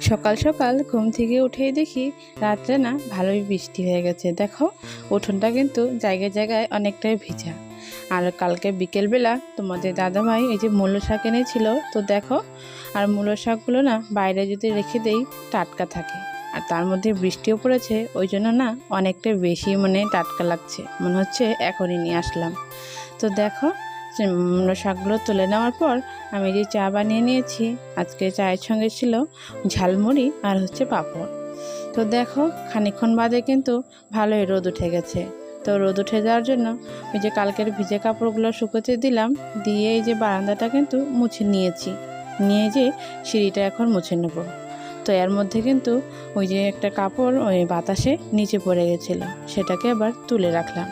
সকাল সকাল ঘুম থেকে উঠেই দেখি রাত্রে না ভালোই বৃষ্টি হয়ে গেছে। দেখো, উঠোনটা কিন্তু জায়গায় জায়গায় অনেকটাই ভিজা। আর কালকে বিকেলবেলা তোমাদের দাদাভাই এই যে মূলো শাক এনেছিল, তো দেখো, আর মূলো শাকগুলো না বাইরে যদি রেখে দেই টাটকা থাকে। আর তার মধ্যে বৃষ্টিও পড়েছে, ওই জন্য না অনেকটা বেশি মানে টাটকা লাগছে। মনে হচ্ছে এখনই নিয়ে আসলাম। তো দেখো শাকগুলো তুলে নেওয়ার পর আমি যে চা বানিয়ে নিয়েছি, আজকে চায়ের সঙ্গে ছিল ঝালমুড়ি আর হচ্ছে পাঁপড়। তো দেখো, খানিকক্ষণ বাদে কিন্তু ভালোই রোদ উঠে গেছে। তো রোদ উঠে যাওয়ার জন্য ওই যে কালকের ভিজে কাপড়গুলো শুকোতে দিলাম, দিয়ে এই যে বারান্দাটা কিন্তু মুছে নিয়েছি। নিয়ে যে সিঁড়িটা এখন মুছে নেব। তো এর মধ্যে কিন্তু ওই যে একটা কাপড় ওই বাতাসে নিচে পড়ে গেছিল, সেটাকে আবার তুলে রাখলাম।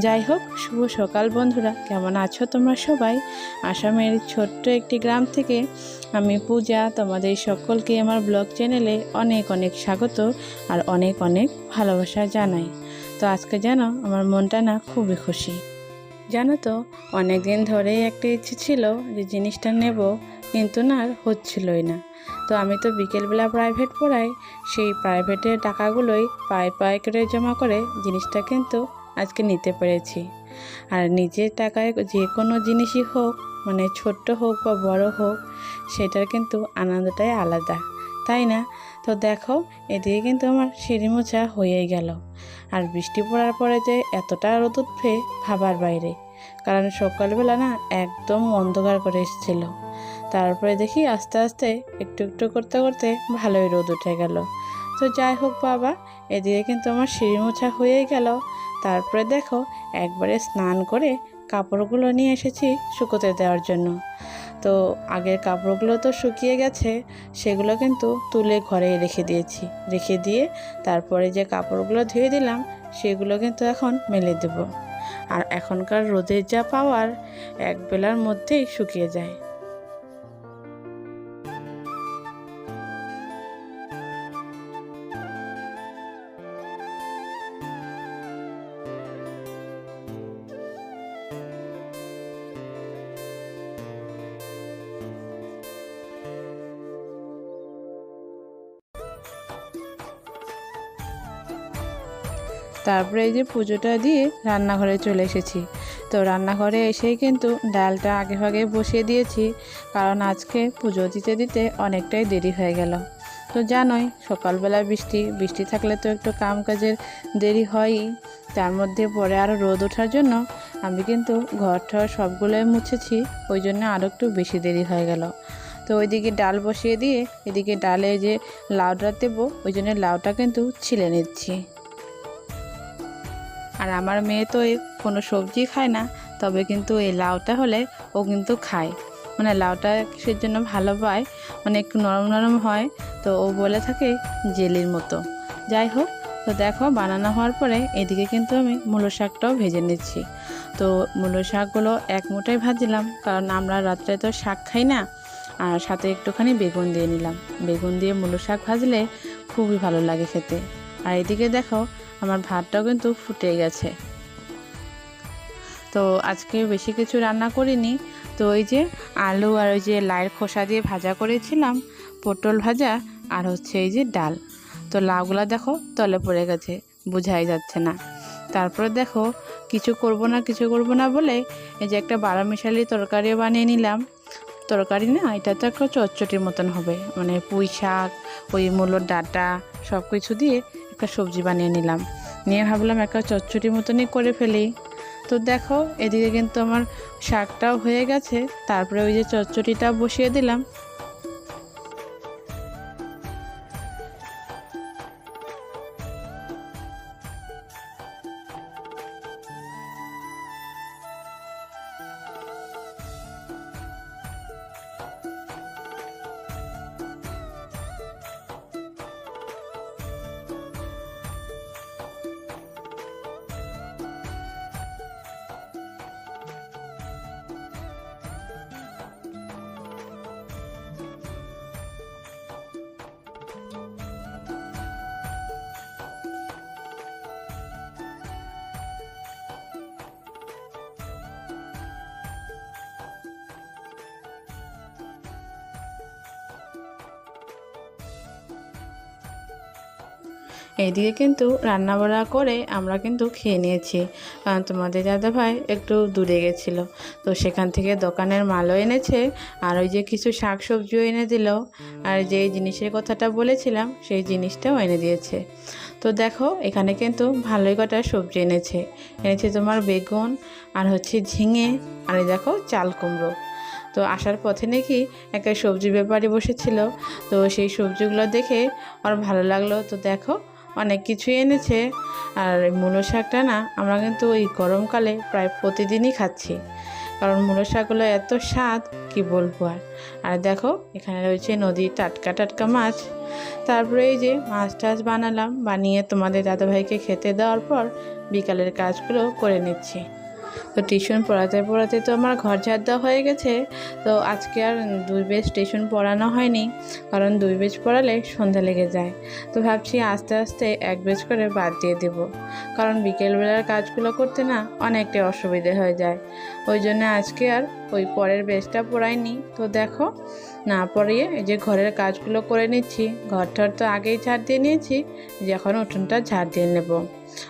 যাই হোক, শুভ সকাল বন্ধুরা। কেমন আছো তোমরা সবাই? আসামের ছোট্ট একটি গ্রাম থেকে আমি পূজা, তোমাদের সকলকে আমার ব্লগ চ্যানেলে অনেক অনেক স্বাগত আর অনেক অনেক ভালোবাসা জানাই। তো আজকে জানো, আমার মনটা না খুবই খুশি। জানো তো অনেক দিন ধরেই একটা ইচ্ছে ছিল যে জিনিসটা নেব, কিন্তু না আর হচ্ছিলই না। তো আমি তো বিকেলবেলা প্রাইভেট পড়াই, সেই প্রাইভেটের টাকাগুলোই পায়ে পায়ে করে জমা করে জিনিসটা কিন্তু আজকে নিতে পেরেছি। আর নিজের টাকায় যে কোনো জিনিসই হোক মানে ছোট্ট হোক বা বড় হোক, সেটার কিন্তু আনন্দটাই আলাদা। তাই না? তো দেখো, এদিকে কিন্তু আমার সিঁড়ি মোছা হয়েই গেল। আর বৃষ্টি পড়ার পরে যে এতটা রোদ উঠবে, ভাবার বাইরে। কারণ সকালবেলা না একদম অন্ধকার করে এসেছিল। তারপরে দেখি আস্তে আস্তে একটু একটু করতে করতে ভালোই রোদ উঠে গেল। তো যাই হোক বাবা, এদিকে কিন্তু আমার সিঁড়ি মোছা হয়েই গেল। তারপরে দেখো, একবারে স্নান করে কাপড়গুলো নিয়ে এসেছি শুকোতে দেওয়ার জন্য। তো আগের কাপড়গুলো তো শুকিয়ে গেছে, সেগুলো কিন্তু তুলে ঘরে রেখে দিয়েছি। রেখে দিয়ে তারপরে যে কাপড়গুলো ধুয়ে দিলাম, সেগুলো কিন্তু এখন মেলে দেব। আর এখনকার রোদের যা পাওয়ার, এক বেলার মধ্যেই শুকিয়ে যায়। তারপরে এই যে পুজোটা দিয়ে রান্নাঘরে চলে এসেছি। তো রান্নাঘরে এসেই কিন্তু ডালটা আগে ভাগে বসিয়ে দিয়েছি, কারণ আজকে পুজো দিতে দিতে অনেকটাই দেরি হয়ে গেল। তো জানোই, সকালবেলা বৃষ্টি বৃষ্টি থাকলে তো একটু কাম কাজের দেরি হয়ই। তার মধ্যে পরে আরও রোদ ওঠার জন্য আমি কিন্তু ঘর ঠর সবগুলোই মুছেছি, ওই জন্য আরও একটু বেশি দেরি হয়ে গেল। তো ওইদিকে ডাল বসিয়ে দিয়ে, এদিকে ডালে যে লাউটা দেবো, ওই জন্য লাউটা কিন্তু ছিলে নিচ্ছি। আর আমার মেয়ে তো কোনো সবজি খায় না, তবে কিন্তু এই লাউটা হলে ও কিন্তু খায়। মানে লাউটা কিসের জন্য ভালো পায়? মানে একটু নরম নরম হয়, তো ও বলে থাকে জেলির মতো। যাই হোক, তো দেখো বানানো হওয়ার পরে এদিকে কিন্তু আমি মূলো শাকটাও ভেজে নিচ্ছি। তো মূলো শাকগুলো এক মুঠাই ভাজলাম, কারণ আমরা রাত্রে তো শাক খাই না, আর সাথে একটুখানি বেগুন দিয়ে নিলাম। বেগুন দিয়ে মূলো শাক ভাজলে খুবই ভালো লাগে খেতে। আর এদিকে দেখো আমার ভাতটাও কিন্তু ফুটে গেছে। তো আজকে বেশি কিছু রান্না করিনি। তো ওই যে আলু আর ওই যে লাইয়ের খোসা দিয়ে ভাজা করেছিলাম, পটল ভাজা আর হচ্ছে এই যে ডাল। তো লাউগুলা দেখো তলে পড়ে গেছে, বোঝাই যাচ্ছে না। তারপরে দেখো কিছু করব না, কিছু করব না বলে এই যে একটা বারো মিশালি তরকারিও বানিয়ে নিলাম। তরকারি না, এটা তো একটা চচ্চটির মতন হবে। মানে পুঁই শাক, ওই মূলোর ডাটা সব কিছু দিয়ে একটা সবজি বানিয়ে নিলাম। নিয়ে ভাবলাম একটা চচ্চড়ি মতনই করে ফেলি। তো দেখো, এদিকে কিন্তু আমার শাকটাও হয়ে গেছে। তারপরে ওই যে চচ্চড়িটা বসিয়ে দিলাম। এইদিকে কিন্তু রান্নাবাড়া করে আমরা কিন্তু খেয়ে নিয়েছি। কারণ তোমাদের দাদা ভাই একটু দূরে গেছিল। তো সেখান থেকে দোকানের মালও এনেছে, আর ওই যে কিছু শাক সবজিও এনে দিল। আর যে জিনিসের কথাটা বলেছিলাম, সেই জিনিসটাও এনে দিয়েছে। তো দেখো, এখানে কিন্তু ভালোই কটা সবজি এনেছে। এনেছে তোমার বেগুন, আর হচ্ছে ঝিঙে, আর দেখো চাল কুমড়ো। তো আসার পথে নাকি একটা সবজি ব্যাপারী বসেছিল। তো সেই সবজিগুলো দেখে আর ভালো লাগল। তো দেখো অনেক কিছুই এনেছে। আর এই মূলো শাকটা না, আমরা কিন্তু ওই গরমকালে প্রায় প্রতিদিনই খাচ্ছি। কারণ মূলো শাকগুলো এত স্বাদ, কি বলব আর? আর দেখো, এখানে রয়েছে নদীর টাটকা টাটকা মাছ। তারপরে এই যে মাছ টাছ বানালাম, বানিয়ে তোমাদের দাদাভাইকে খেতে দেওয়ার পর বিকালের কাজগুলো করে নিচ্ছি। তো টিউশন পড়াতে পড়াতে তো আমার ঘর ঝাড় দেওয়া হয়ে গেছে। তো আজকে আর দুই বেজ টিউশন পড়ানো হয়নি, কারণ দুই বেজ পড়ালে সন্ধ্যা লেগে যায়। তো ভাবছি আস্তে আস্তে এক বেজ করে বাদ দিয়ে দেব, কারণ বিকেলবেলার কাজগুলো করতে না অনেকটাই অসুবিধে হয়ে যায়। ওই জন্য আজকে আর ওই পরের বেজটা পড়াইনি। তো দেখো, না পড়িয়ে এই যে ঘরের কাজগুলো করে নিচ্ছি ঘর টর তো আগেই ঝাড় দিয়ে নিয়েছি, যে এখন উঠোনটা ঝাড় দিয়ে নেব।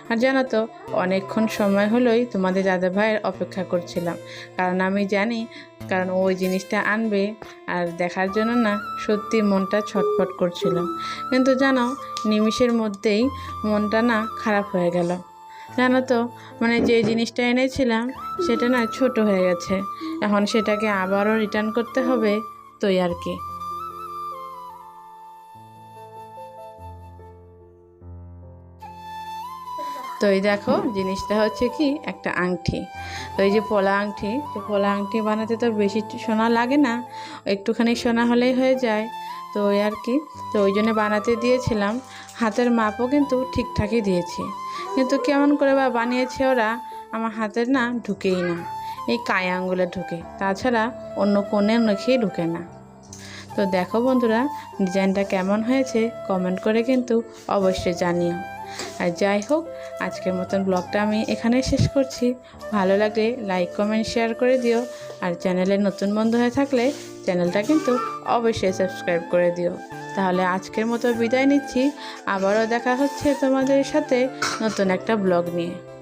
আর জানো তো, অনেকক্ষণ সময় হলোই তোমাদের দাদা ভাইয়ের অপেক্ষা করছিলাম। কারণ আমি জানি, কারণ ওই জিনিসটা আনবে, আর দেখার জন্য না সত্যি মনটা ছটফট করছিল। কিন্তু জানো, নিমিষের মধ্যেই মনটা না খারাপ হয়ে গেল। জানো তো মানে যে জিনিসটা এনেছিলাম, সেটা না ছোট হয়ে গেছে। এখন সেটাকে আবারও রিটার্ন করতে হবে, তো আর কি। তো এই দেখো জিনিসটা হচ্ছে কি একটা আংটি। তো এই যে পলা আংটি, তো পলা আংটি বানাতে তো বেশি সোনা লাগে না, একটুখানি সোনা হলেই হয়ে যায়। তো ওই আর কি, তো ওই জন্য বানাতে দিয়েছিলাম। হাতের মাপও কিন্তু ঠিকঠাকই দিয়েছি। কিন্তু কেমন করে বা বানিয়েছে ওরা, আমার হাতের না ঢুকেই না। এই কায় আঙ্গুলে ঢুকে, তাছাড়া অন্য কোণে নখেই ঢুকে না। তো দেখো বন্ধুরা, ডিজাইনটা কেমন হয়েছে কমেন্ট করে কিন্তু অবশ্যই জানিও। আর যাই হোক, আজকের মতন ব্লগটা আমি এখানে শেষ করছি। ভালো লাগলে লাইক কমেন্ট শেয়ার করে দিও। আর চ্যানেলে নতুন বন্ধু হয়ে থাকলে চ্যানেলটা কিন্তু অবশ্যই সাবস্ক্রাইব করে দিও। তাহলে আজকের মতো বিদায় নিচ্ছি। আবারও দেখা হচ্ছে তোমাদের সাথে নতুন একটা ব্লগ নিয়ে।